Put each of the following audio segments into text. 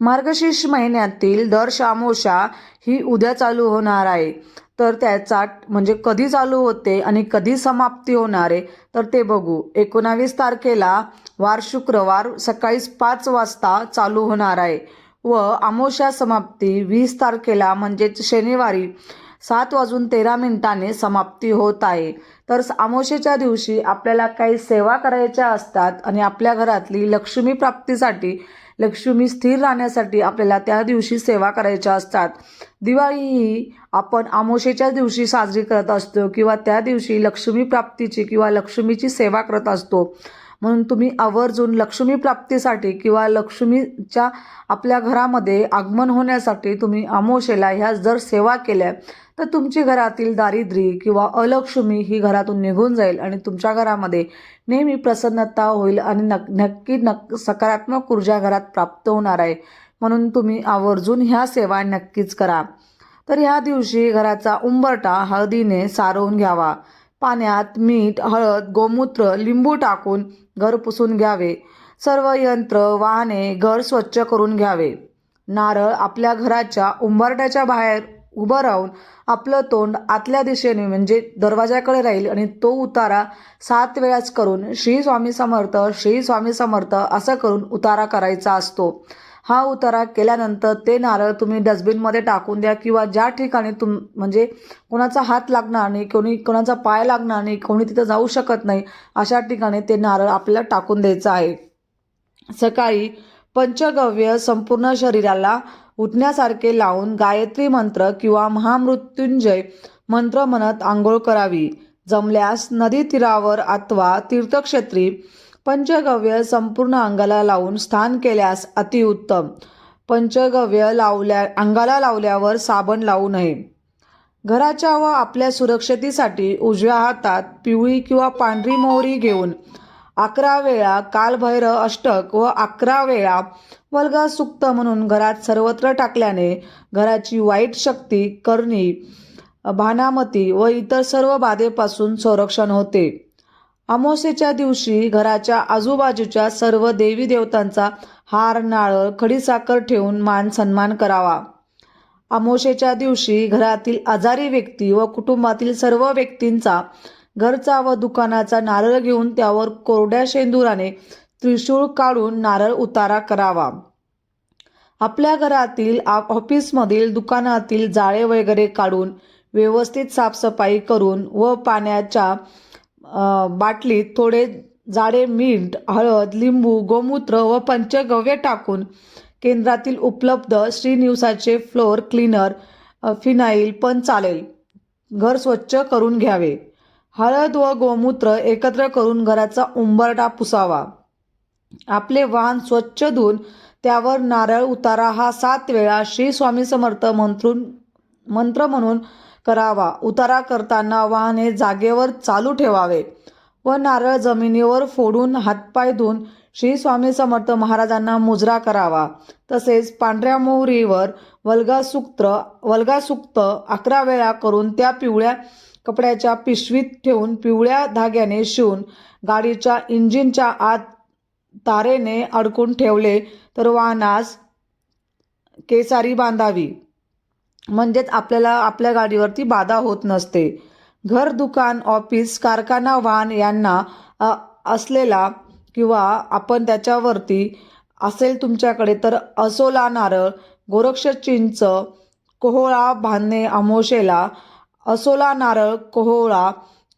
मार्गशीर्ष महिन्यातील दर शामोशा ही उद्या चालू होणार आहे. तर त्याचा म्हणजे कधी चालू होते आणि कधी समाप्ती होणार आहे तर ते बघू. एकोणावीस तारखेला वार शुक्रवार सकाळी पाच वाजता चालू होणार आहे व आमोशा समाप्ती वीस तारखेला म्हणजेच शनिवारी सात वाजून तेरा मिनिटाने समाप्ती होत आहे. तर आमोशेच्या दिवशी आपल्याला काही सेवा करायच्या असतात आणि आपल्या घरातली लक्ष्मी प्राप्तीसाठी लक्ष्मी स्थिर राहण्यासाठी आपल्याला त्या दिवशी सेवा करायच्या असतात. दिवाळी ही आपण आमोशेच्या दिवशी साजरी करत असतो किंवा त्या दिवशी लक्ष्मी प्राप्तीची किंवा लक्ष्मीची सेवा करत असतो. म्हणून तुम्ही आवर्जून लक्ष्मी प्राप्तीसाठी किंवा लक्ष्मीच्या आपल्या घरामध्ये आगमन होण्यासाठी तुम्ही आमोशेला ह्या जर सेवा केल्या तर तुमची घरातील दारिद्र्य किंवा अलक्ष्मी ही घरातून निघून जाईल आणि तुमच्या घरामध्ये नेहमी प्रसन्नता होईल आणि नक नक्की नक सकारात्मक ऊर्जा घरात प्राप्त होणार आहे. म्हणून तुम्ही आवर्जून ह्या सेवा नक्कीच करा. तर ह्या दिवशी घराचा उंबरटा हळदीने सारवून घ्यावा. पाण्यात मीठ हळद गोमूत्र लिंबू टाकून घर पुसून घ्यावे. सर्व यंत्र वाहने घर स्वच्छ करून घ्यावे. नारळ आपल्या घराच्या उंबरट्याच्या बाहेर उभं राहून आपलं तोंड आतल्या दिशेने म्हणजे दरवाजाकडे राहील आणि तो उतारा सात वेळाच करून श्री स्वामी समर्थ श्री स्वामी समर्थ असं करून उतारा करायचा असतो. हा उतारा केल्यानंतर ते नारळ तुम्ही डस्टबिनमध्ये टाकून द्या किंवा ज्या ठिकाणी तुम म्हणजे कोणाचा हात लागणार नाही कोणी कोणाचा पाय लागणार नाही कोणी तिथं जाऊ शकत नाही अशा ठिकाणी ते नारळ आपल्याला टाकून द्यायचं आहे. सकाळी पंचगव्य संपूर्ण शरीराला उठण्यासारखे लावून गायत्री मंत्र किंवा महामृत्युंजय मंत्र म्हणत आंघोळ करावी. जमल्यास नदी तीरावर अथवा तीर्थक्षेत्री पंचगव्य संपूर्ण अंगाला लावून स्थान केल्यास अतिउत्तम. पंचगव्य लावल्या अंगाला लावल्यावर साबण लावू नये. घराच्या व आपल्या सुरक्षतेसाठी उजव्या हातात पिवळी किंवा पांढरी मोहरी घेऊन अकरा वेळा कालभैरव अष्टक व अकरा वेळा वल्गा सुक्त म्हणून घरात सर्वत्र टाकल्याने घराची वाईट शक्ती करणी भानामती व इतर सर्व बाधेपासून संरक्षण होते. अमावस्येच्या दिवशी घराच्या आजूबाजूच्या सर्व देवी देवतांचा हार नारळ खडीसाखर ठेवून मान सन्मान करावा. अमावस्येच्या दिवशी घरातील आजारी व्यक्ती व कुटुंबातील सर्व व्यक्तींचा घरचा व दुकानाचा नारळ घेऊन त्यावर कोरड्या शेंदुराने त्रिशूळ काढून नारळ उतारा करावा. आपल्या घरातील ऑफिसमधील दुकानातील जाळे वगैरे काढून व्यवस्थित साफसफाई करून व पाण्याच्या बाटलीत थोडे जाडे मीठ हळद लिंबू गोमूत्र व पंचगव्य टाकून केंद्रातील उपलब्ध श्रीनिवसाचे फ्लोअर क्लीनर फिनाईल पण चालेल. घर स्वच्छ करून घ्यावे. हळद व गोमूत्र एकत्र करून घराचा उंबरटा पुसावा. आपले वाहन स्वच्छ धुवून त्यावर नारळ उतारा हा सात वेळा श्री स्वामी समर्थ मंत्रून मंत्र म्हणून करावा. उतारा करताना वाहने जागेवर चालू ठेवावे व नारळ जमिनीवर फोडून हातपाय धुवून श्री स्वामी समर्थ महाराजांना मुजरा करावा. तसेच पांढऱ्या मोहरीवर वल्गासूक्त वल्गासूक्त अकरा वेळा करून त्या पिवळ्या कपड्याच्या पिशवीत ठेवून पिवळ्या धाग्याने शिवून गाडीच्या इंजिनच्या आत तारेने अडकून ठेवले तर वाहनास केसारी बांधावी. म्हणजेच आपल्याला आपल्या गाडीवरती बाधा होत नसते. घर दुकान ऑफिस कारखाना वाहन यांना असलेला किंवा आपण त्याच्यावरती असेल तुमच्याकडे तर असोला नारळ गोरक्ष चिंच कोहळा बांधणे अमोशेला असोला नारळ कोहळा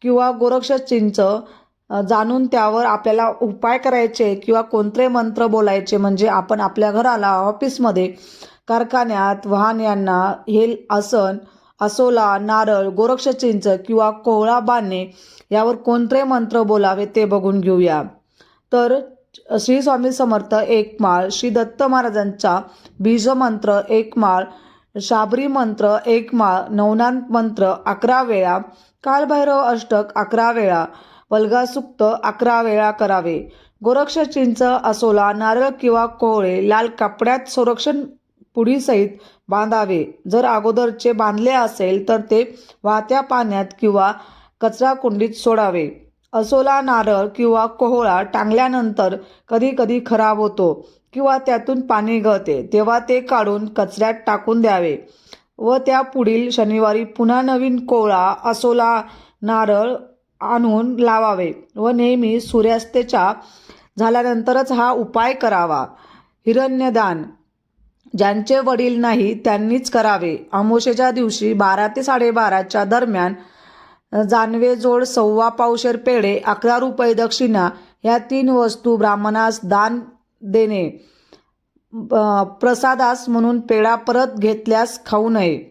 किंवा गोरक्ष चिंच जाणून त्यावर आपल्याला उपाय करायचे किंवा कोणते मंत्र बोलायचे म्हणजे आपण आपल्या घराला ऑफिसमध्ये कारखान्यात वाहन यांना हे आसन असोला नारळ गोरक्ष चिंच किंवा कोहळा बांधणे यावर कोणते मंत्र बोलावे ते बघून घेऊया. तर श्री स्वामी समर्थ एक माळ श्री दत्त महाराजांचा बीजमंत्र एक माळ शाबरी मंत्र एक माळ नवनाथ मंत्र अकरा वेळा कालभैरव अष्टक अकरा वेळा वल्गासुक्त अकरा वेळा करावे. गोरक्ष चिंच असोला नारळ किंवा कोहळे लाल कपड्यात संरक्षण पुढीसहित बांधावे. जर अगोदरचे बांधले असेल तर ते वाहत्या पाण्यात किंवा कचरा कुंडीत सोडावे. असोला नारळ किंवा कोहळा टांगल्यानंतर कधी कधी खराब होतो किंवा त्यातून पाणी गळते तेव्हा ते काढून कचऱ्यात टाकून द्यावे व त्या पुढील शनिवारी पुन्हा नवीन कोहळा असोला नारळ आणून लावावे व नेहमी सूर्यास्तेच्या झाल्यानंतरच हा उपाय करावा. हिरण्यदान ज्यांचे वडील नाही त्यांनीच करावे. अमोशेच्या दिवशी बारा ते साडेबाराच्या दरम्यान जानवेजोड सव्वा पावशेर पेढे अकरा रुपये दक्षिणा ह्या तीन वस्तू ब्राह्मणास दान देणे ब- प्रसादास म्हणून पेढा परत घेतल्यास खाऊ नये.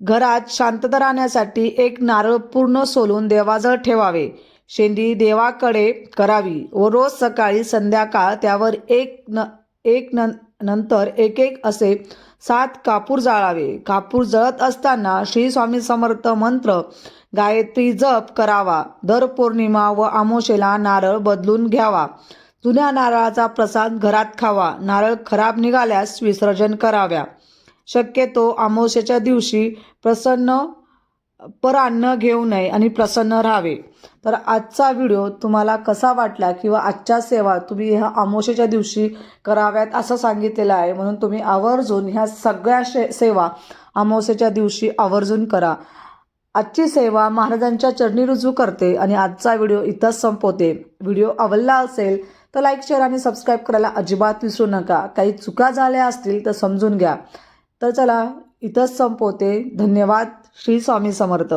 घरात शांतता राहण्यासाठी एक नारळ पूर्ण सोलून देवाजवळ ठेवावे. शेंडी देवाकडे करावी व रोज सकाळी संध्याकाळ त्यावर एक न एक न नंतर एक एक असे सात कापूर जाळावे. कापूर जळत असताना श्री स्वामी समर्थ मंत्र गायत्री जप करावा. दर पौर्णिमा व आमोशेला नारळ बदलून घ्यावा. जुन्या नारळाचा प्रसाद घरात खावा. नारळ खराब निघाल्यास विसर्जन कराव्या. शक्यतो आमोशेच्या दिवशी प्रसन्न पर अन्न घेऊ नये आणि प्रसन्न राहावे. तर आजचा व्हिडिओ तुम्हाला कसा वाटला किंवा आजच्या सेवा तुम्ही ह्या अमावशेच्या दिवशी कराव्यात असं सांगितलेलं आहे म्हणून तुम्ही आवर्जून ह्या सगळ्या शे सेवा अमावस्येच्या दिवशी आवर्जून करा. आजची सेवा महाराजांच्या चरणी रुजू करते आणि आजचा व्हिडिओ इथंच संपवते. व्हिडिओ आवडला असेल तर लाईक शेअर आणि सबस्क्राईब करायला अजिबात विसरू नका. काही चुका झाल्या असतील तर समजून घ्या. तर चला इथंच संपवते. धन्यवाद. श्री स्वामी समर्थ.